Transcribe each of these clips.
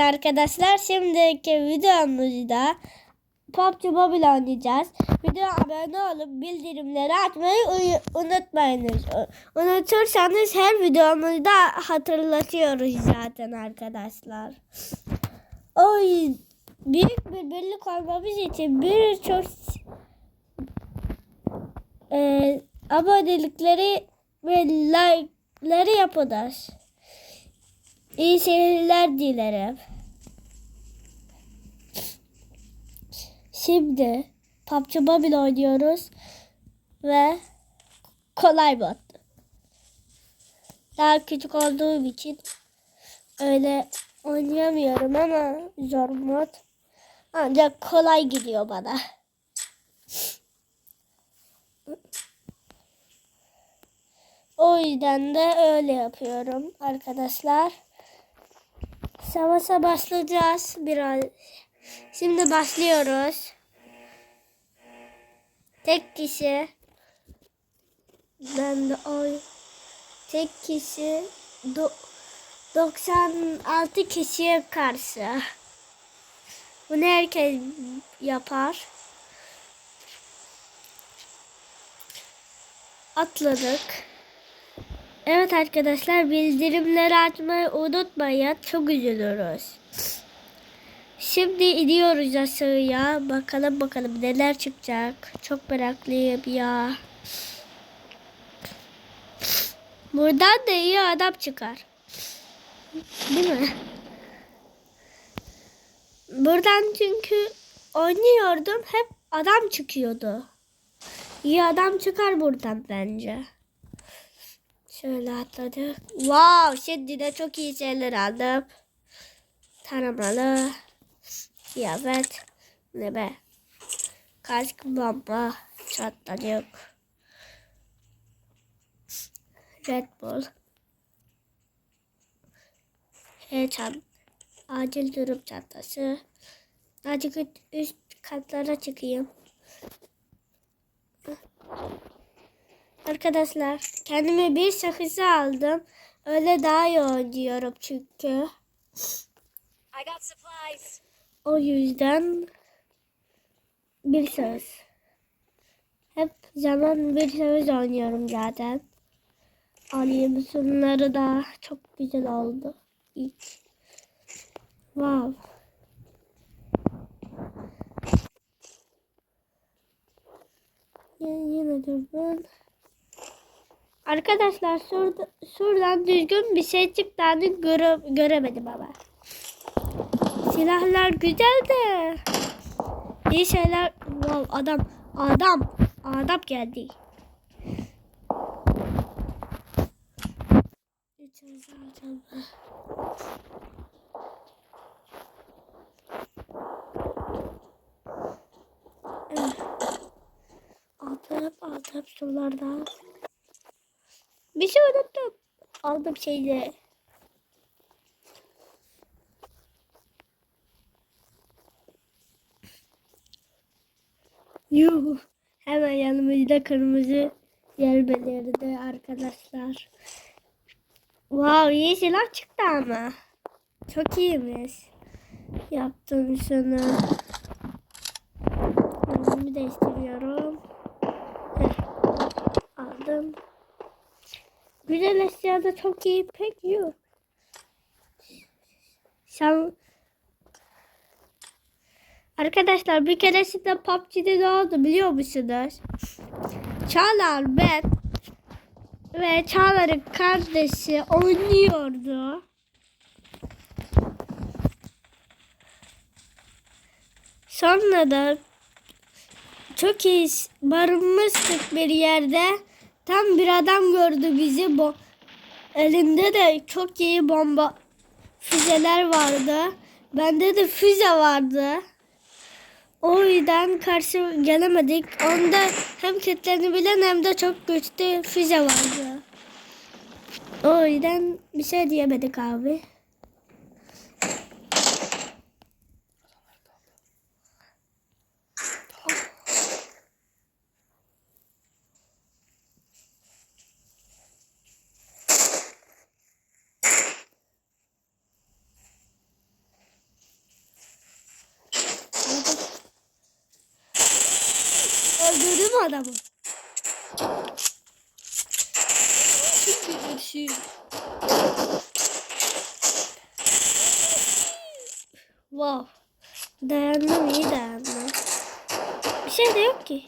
arkadaşlar. Şimdiki videomuzda PUBG Mobile oynayacağız. Videoya abone olup bildirimleri açmayı unutmayınız. Unutursanız her videomuzda hatırlatıyoruz zaten arkadaşlar. O büyük bir birlik olmamız için birçok e, abonelikleri ve like'ları yapınız. İyi seyirler dilerim. Şimdi PUBG Mobile oynuyoruz ve kolay bot. Daha küçük olduğum için öyle oynayamıyorum ama zor mod. Ancak kolay gidiyor bana. O yüzden de öyle yapıyorum arkadaşlar. Savaşa başlayacağız biraz. Şimdi başlıyoruz. Tek kişi. Ben de oy. Tek kişi do, 96 kişiye karşı. Bunu herkes yapar. Atladık. Evet arkadaşlar bildirimleri açmayı unutmayın. Çok üzülürüz. Şimdi iniyoruz aşağıya. Bakalım bakalım neler çıkacak. Çok meraklıyım ya. Buradan da iyi adam çıkar. Değil mi? Buradan çünkü oynuyordum. Hep adam çıkıyordu. İyi adam çıkar buradan bence. Şöyle atladık. Wow, şimdi de çok iyi şeyler aldım. Taramalı. Kıyafet. Ne be? Kask bomba. Çatladık. Red Bull. Heyecan. Acil durum çantası. Azıcık üst katlara çıkayım. Arkadaşlar kendime bir sakızı aldım. Öyle daha iyi oynuyorum çünkü. O yüzden bir söz. Hep zaman bir söz oynuyorum zaten. Alayım şunları da çok güzel oldu. İlk. Wow. Yine, yine dürbün. Arkadaşlar şurada, şuradan düzgün bir şey çıktığını göre, göremedim ama. Silahlar güzel de. İyi şeyler. Wow, adam. Adam. Adam geldi. İçerize alacağım. Evet. Aldım, aldım şunlardan. Bir şey unuttum. Aldım şeyleri. Yuh. Hemen yanımızda kırmızı yer belirdi arkadaşlar. Wow iyi silah çıktı ama. Çok iyiymiş. Yaptım şunu. Rengimi değiştiriyorum. Heh. Aldım. Güzel eşya da çok iyi. Pek yok. Sen Arkadaşlar bir keresinde PUBG'de ne oldu biliyor musunuz? Çağlar ben ve Çağlar'ın kardeşi oynuyordu. Sonra da çok iyi barınmıştık bir yerde. Tam bir adam gördü bizi. Bo Elinde de çok iyi bomba füzeler vardı. Bende de füze vardı. O yüzden karşı gelemedik. Onda hem kitlenebilen hem de çok güçlü füze vardı. O yüzden bir şey diyemedik abi. Adamı. Görüşürüz. Wow. Dayandım iyi dayandım. Bir şey de yok ki.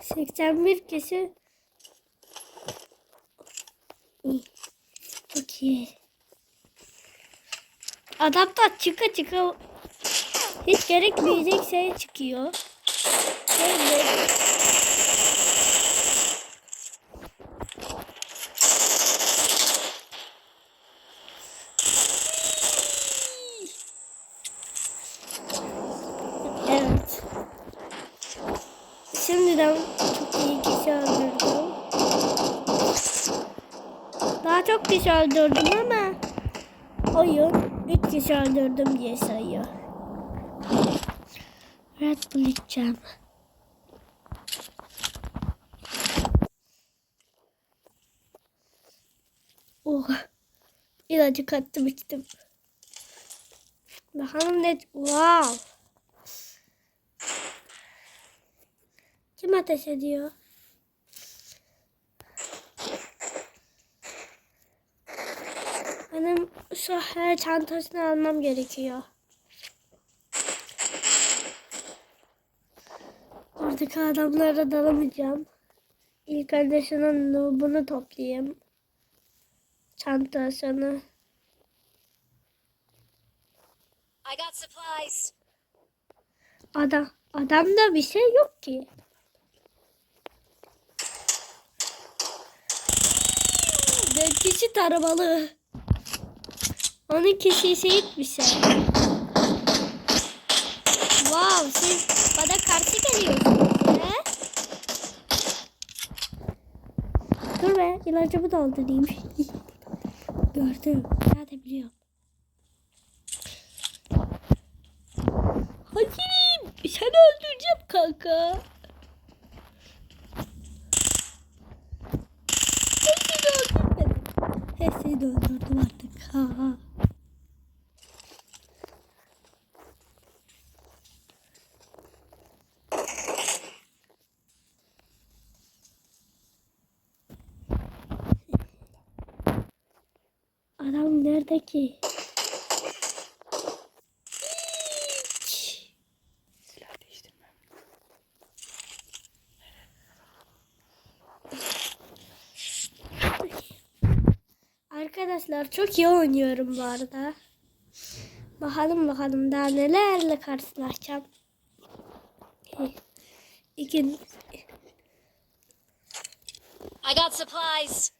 81 kişi. Çok iyi. Adam da çıka çıka hiç gerekmeyecek şey çıkıyor. Evet. Evet. Şimdiden çok iyi kişi öldürdüm. Daha çok kişi öldürdüm ama oyun 3 kişi öldürdüm diye sayıyor. Red Bull içeceğim. Oh. İlacı kattım içtim. Bakalım ne... Wow. Kim ateş ediyor? Benim şu her çantasını almam gerekiyor. Oradaki adamlara dalamayacağım. İlk önce şunun bunu toplayayım. Çantasını. I got supplies. Adam, adamda bir şey yok ki. Dört kişi taramalı. Onun kişi şehit bir şey. Wow, siz bana karşı geliyorsunuz. He? Dur be, ilacımı doldurayım. Gördüm, zaten biliyorum. Hakirim, seni öldüreceğim kanka. Hepsini öldürmedim. Hepsini öldürdüm artık. Ha. Adam nerede ki? Hiç. Silah değiştirme. Arkadaşlar çok iyi oynuyorum bu arada. Bakalım bakalım daha nelerle karşılaşacağım. İki, I got supplies.